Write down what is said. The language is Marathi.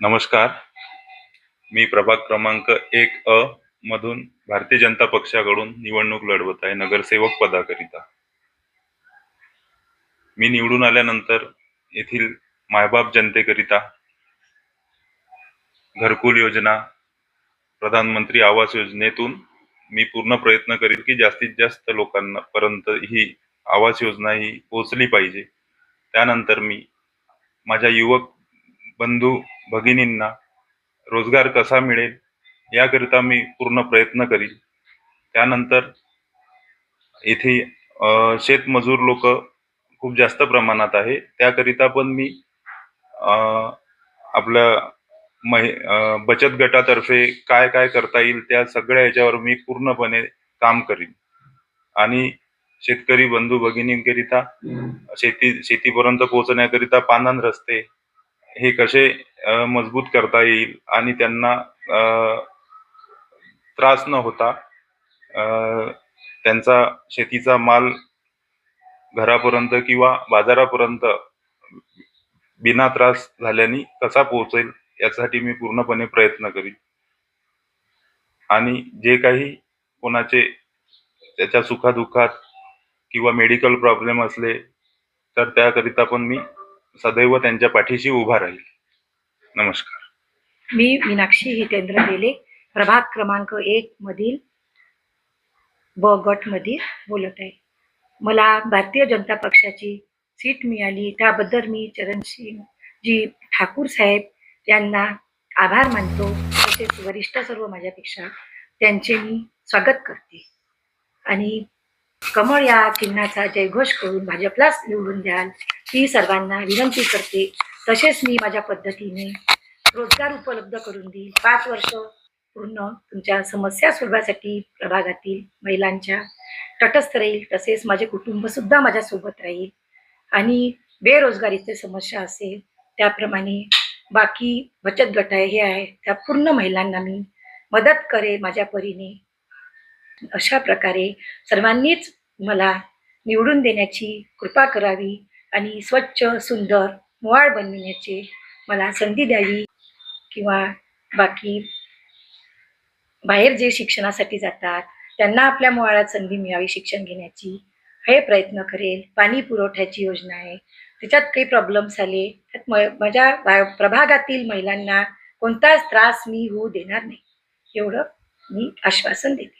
नमस्कार. मी प्रभाग क्रमांक एक अ मधून भारतीय जनता पक्षाकडून निवडणूक लढवत आहे नगरसेवक पदाकरिता. मी निवडून आल्यानंतर येथील मायबाप जनतेकरिता घरकुल योजना प्रधानमंत्री आवास योजनेतून मी पूर्ण प्रयत्न करील की जास्तीत जास्त लोकांना पर्यंत ही आवास योजना ही पोहोचली पाहिजे. त्यानंतर मी माझ्या युवक बंधू भगिनींना रोजगार कसा मिळेल याकरिता मी पूर्ण प्रयत्न करीन. त्यानंतर येथे शेतमजूर लोक खूप जास्त प्रमाणात आहे. त्याकरिता पण मी आपल्या महि बचत गटातर्फे काय काय करता येईल त्या सगळ्या याच्यावर मी पूर्णपणे काम करीन. आणि शेतकरी बंधू भगिनींकरिता शेती शेतीपर्यंत पोहोचण्याकरिता पानन रस्ते हे कसे मजबूत करता येईल आणि त्यांना त्रास न होता त्यांचा शेतीचा माल घरापर्यंत किंवा बाजारापर्यंत बिना त्रास झाल्याने कसा पोहोचेल यासाठी मी पूर्णपणे प्रयत्न करीन. आणि जे काही कोणाचे त्याच्या सुखादुःखात किंवा मेडिकल प्रॉब्लेम असले तर त्याकरिता पण मी सदैव त्यांच्या पाठीशी उभा राहील. नमस्कार. मी मीनाक्षी हितेंद्र बेले प्रभाग क्रमांक एक मधील ब गटमध्ये बोलत आहे. मला भारतीय जनता पक्षाची सीट मिळाली त्याबद्दल मी चरणसिंग जी ठाकूर साहेब यांना आभार मानतो. तसेच वरिष्ठ सर्व माझ्यापेक्षा त्यांचे मी स्वागत करते. आणि कमळ या चिन्हाचा जयघोष करून भाजपलाच निवडून द्याल ही सर्वांना विनंती करते तसेच मी माझ्या पद्धतीने रोजगार उपलब्ध करून देईल. पाच वर्ष पूर्ण तुमच्या समस्या सोडवासाठी प्रभागातील महिलांच्या तटस्थ राहील तसेच माझे कुटुंबसुद्धा माझ्यासोबत राहील. आणि बेरोजगारीचे समस्या असेल त्याप्रमाणे बाकी बचत गट आहे हे आहे त्या पूर्ण महिलांना मी मदत करे माझ्या परीने. अशा प्रकारे सर्वांनीच मला निवडून देण्याची कृपा करावी. आणि स्वच्छ सुंदर मुवाळ बनविण्याचे मला संधी द्यावी किंवा बाकी बाहेर जे शिक्षणासाठी जातात त्यांना आपल्या मुळात संधी मिळावी शिक्षण घेण्याची हे प्रयत्न करेल. पाणी पुरवठ्याची योजना आहे. त्याच्यात काही प्रॉब्लेम्स आले त्यात म माझ्या प्रभागातील महिलांना कोणताच त्रास मी होऊ देणार नाही. एवढं मी आश्वासन देते.